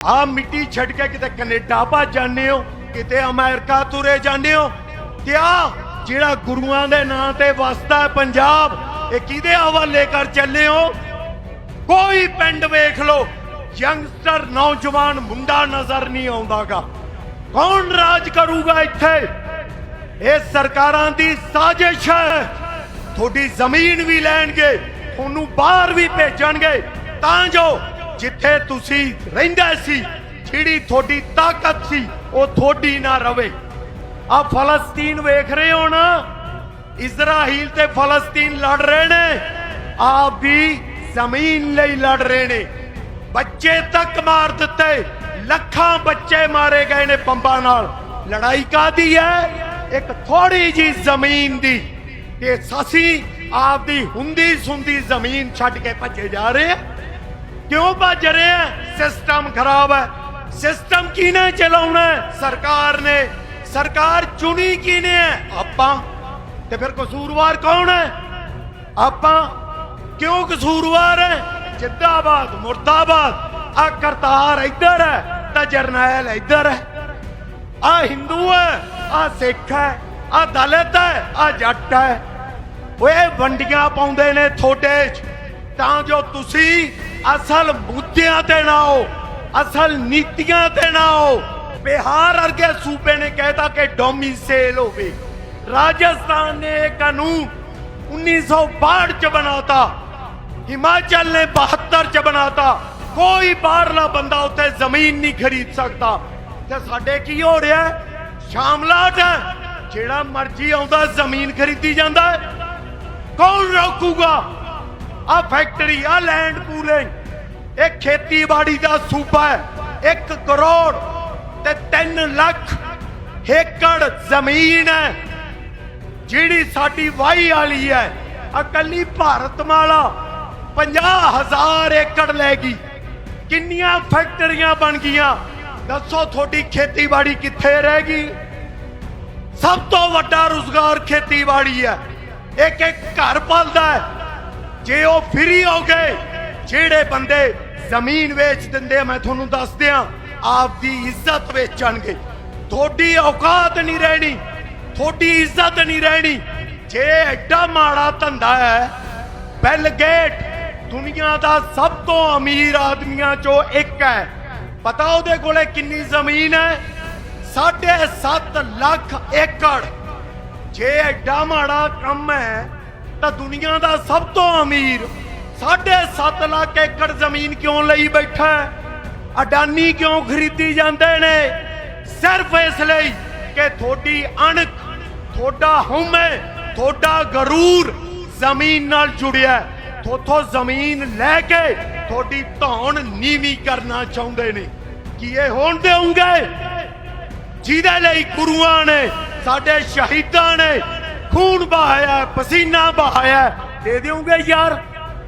ਆ ਮਿੱਟੀ ਛੱਡ ਕੇ ਕਿਤੇ ਕੈਨੇਡਾ ਭੱਜ ਜਾਂਦੇ ਹੋ, ਕਿਤੇ ਅਮਰੀਕਾ ਤੁਰੇ ਜਾਂਦੇ ਹੋ। ਤੇ ਆ ਜਿਹੜਾ ਗੁਰੂਆਂ ਦੇ ਨਾਂ ਤੇ ਵਸਦਾ ਪੰਜਾਬ, ਇਹ ਕਿਹਦੇ ਹਵਾਲੇ ਕਰ ਚੱਲੇ ਹੋ? ਕੋਈ ਪਿੰਡ ਵੇਖ ਲਓ, ਯੰਗਸਟਰ ਨੌਜਵਾਨ ਮੁੰਡਾ ਨਜ਼ਰ ਨਹੀਂ ਆਉਂਦਾਗਾ। ਕੌਣ ਰਾਜ ਕਰੂਗਾ ਇੱਥੇ? ਇਹ ਸਰਕਾਰਾਂ ਦੀ ਸਾਜ਼ਿਸ਼ ਹੈ। ਤੁਹਾਡੀ ਜ਼ਮੀਨ ਵੀ ਲੈਣਗੇ, ਤੁਹਾਨੂੰ ਬਾਹਰ ਵੀ ਭੇਜਣਗੇ। ਤਾਂ ਜੋ ਜਿੱਥੇ ਤੁਸੀਂ ਰਹਿੰਦੇ ਸੀ, ਜਿਹੜੀ ਤੁਹਾਡੀ ਤਾਕਤ ਸੀ, ਉਹ ਤੁਹਾਡੀ ਨਾ ਰਵੇ। ਆ ਫਲਸਤੀਨ ਵੇਖ ਰਹੇ ਹੋ ਨਾ? ਇਜ਼ਰਾਈਲ ਤੇ ਫਲਸਤੀਨ ਲੜ ਰਹੇ ਨੇ। ਆਪ ਵੀ ਜ਼ਮੀਨ ਲਈ ਲੜ ਰਹੇ ਨੇ। ਬੱਚੇ ਤੱਕ ਮਾਰ ਦਿੱਤੇ। ਲੱਖਾਂ ਬੱਚੇ ਮਾਰੇ ਗਏ ਨੇ ਬੰਬਾਂ ਨਾਲ। ਲੜਾਈ ਕਾਦੀ ਹੈ? ਇੱਕ ਥੋੜੀ ਜੀ ਜ਼ਮੀਨ ਦੀ। ਤੇ ਅਸੀਂ ਆਪਦੀ ਹੁੰਦੀ ਸੁੰਦੀ ਜ਼ਮੀਨ ਛੱਡ ਕੇ ਭੱਜੇ ਜਾ ਰਹੇ ਆ ਕਿਉਂ ਭੱਜ ਰਹੇ ਆ? ਸਿਸਟਮ ਖਰਾਬ ਹੈ। ਸਿਸਟਮ ਕਿਹਨੇ ਚਲਾਉਣਾ ਸਰਕਾਰ ਨੇ। ਸਰਕਾਰ ਚੁਣੀ ਕਿਹਨੇ ਹੈ? ਆਪਾਂ। ਤੇ ਫਿਰ ਕਸੂਰਵਾਰ ਕੌਣ ਹੈ? ਆਪਾਂ। ਕਿਉਂ ਕਸੂਰਵਾਰ ਹੈ? ਜਿੱਦਾਬਾਦ, ਮੁਰਦਾਬਾਦ। ਆ ਕਰਤਾਰ ਇੱਧਰ ਹੈ, ਤਾਂ ਜਰਨੈਲ ਇੱਧਰ ਹੈ। ਆ ਹਿੰਦੂ ਹੈ ਆ ਸਿੱਖ ਹੈ ਆ ਦਲਿਤ ਹੈ ਆ ਜੱਟ ਹੈ। ਓਏ ਵੰਡੀਆਂ ਪਾਉਂਦੇ ਨੇ ਥੋੜੇ ਤਾਂ ਜੋ ਤੁਸੀਂ ਅਸਲ ਮੁੱਦਿਆਂ ਤੇ ਨਾ ਹੋ ਅਸਲ ਨੀਤੀਆਂ ਤੇ ਨਾ ਹੋ ਬਿਹਾਰ ਵਰਗੇ ਸੂਬੇ ਨੇ ਕਹਿਤਾ ਕਿ ਡੋਮਿਸੇਲ ਹੋਵੇ। ਰਾਜਸਥਾਨ ਨੇ ਇਹ ਕਾਨੂੰਨ 1962 ਚ ਬਣਾਤਾ। ਹਿਮਾਚਲ ਨੇ 72 ਚ ਬਣਾਤਾ। ਕੋਈ ਬਾਹਰਲਾ ਬੰਦਾ ਉੱਥੇ ਜ਼ਮੀਨ ਨਹੀਂ ਖਰੀਦ ਸਕਦਾ। ਤੇ ਸਾਡੇ ਕੀ ਹੋ ਰਿਹਾ ਹੈ? ਸ਼ਾਮਲਾਟ ਹੈ। ਜਿਹੜਾ ਮਰਜ਼ੀ ਆਉਂਦਾ ਜ਼ਮੀਨ ਖਰੀਦੀ ਜਾਂਦਾ ਕੌਣ ਰੋਕੂਗਾ? ਆ ਫੈਕਟਰੀ, ਆ ਲੈਂਡ ਪੂਲਿੰਗ। ਇਹ ਖੇਤੀਬਾੜੀ ਦਾ ਸੂਬਾ ਹੈ। 1 ਕਰੋੜ ਤੇ 3 ਲੱਖ ਏਕੜ ਜ਼ਮੀਨ ਹੈ। ਜਿਹੜੀ ਸਾਡੀ ਵਾਹੀ ਵਾਲੀ ਹੈ। ਇਕੱਲੀ ਭਾਰਤ ਮਾਲਾ 50000 ਏਕੜ ਲੈ ਗਈ। ਕਿੰਨੀਆਂ ਫੈਕਟਰੀਆਂ ਬਣ ਗਈਆਂ? ਦੱਸੋ ਤੁਹਾਡੀ ਖੇਤੀਬਾੜੀ ਕਿੱਥੇ ਰਹਿ ਗਈ? ਸਭ ਤੋਂ ਵੱਡਾ ਰੁਜ਼ਗਾਰ ਖੇਤੀਬਾੜੀ ਹੈ। ਇੱਕ ਇੱਕ ਘਰ ਪਲਦਾ ਹੈ। ਜੇ ਉਹ ਫ੍ਰੀ ਹੋ ਗਏ ਜਿਹੜੇ ਬੰਦੇ ਜ਼ਮੀਨ ਵੇਚ ਦਿੰਦੇ ਮੈਂ ਤੁਹਾਨੂੰ ਦੱਸ ਦਿਆਂ ਆਪਦੀ ਇੱਜ਼ਤ ਵੇਚਣਗੇ ਤੁਹਾਡੀ ਔਕਾਤ ਨਹੀਂ ਰਹਿਣੀ, ਤੁਹਾਡੀ ਇੱਜ਼ਤ ਨਹੀਂ ਰਹਿਣੀ। ਜੇ ਐਡਾ ਮਾੜਾ ਧੰਦਾ ਹੈ, ਬਿਲ ਗੇਟ ਦੁਨੀਆ ਦਾ ਸਭ ਤੋਂ ਅਮੀਰ ਆਦਮੀਆਂ ਚੋਂ ਇੱਕ ਹੈ। ਪਤਾ ਉਹਦੇ ਕੋਲੇ ਕਿੰਨੀ ਜ਼ਮੀਨ ਹੈ? 7.5 ਲੱਖ ਏਕੜ। ਜੇ ਐਡਾ ਮਾੜਾ ਕੰਮ ਹੈ ਤਾਂ ਦੁਨੀਆ ਦਾ ਸਭ ਤੋਂ ਅਮੀਰ 7.5 ਲੱਖ ਏਕੜ ਜ਼ਮੀਨ ਕਿਉਂ ਲਈ ਬੈਠਾ ਅਡਾਨੀ ਕਿਉਂ ਖਰੀਦੀ ਜਾਂਦੇ ਨੇ? ਸਿਰਫ ਇਸ ਲਈ ਕਿ ਤੁਹਾਡੀ ਅਣਖ, ਤੁਹਾਡਾ ਹਉਮੈ, ਤੁਹਾਡਾ ਗਰੂਰ ਜ਼ਮੀਨ ਨਾਲ ਜੁੜਿਆ ਹੈ। ਜ਼ਮੀਨ ਲੈ ਕੇ ਤੁਹਾਡੀ ਧੌਣ ਨੀਵੀਂ ਕਰਨਾ ਚਾਹੁੰਦੇ ਨੇ। ਕੀ ਇਹ ਹੋਣ ਦੇਉਂਗੇ ਜਿਹਦੇ ਲਈ ਗੁਰੂਆਂ ਨੇ, ਸਾਡੇ ਸ਼ਹੀਦਾਂ ਨੇ ਖੂਨ ਬਹਾਇਆ ਪਸੀਨਾ ਬਹਾਇਆ। ਦੇ ਦਿਓਗੇ ਯਾਰ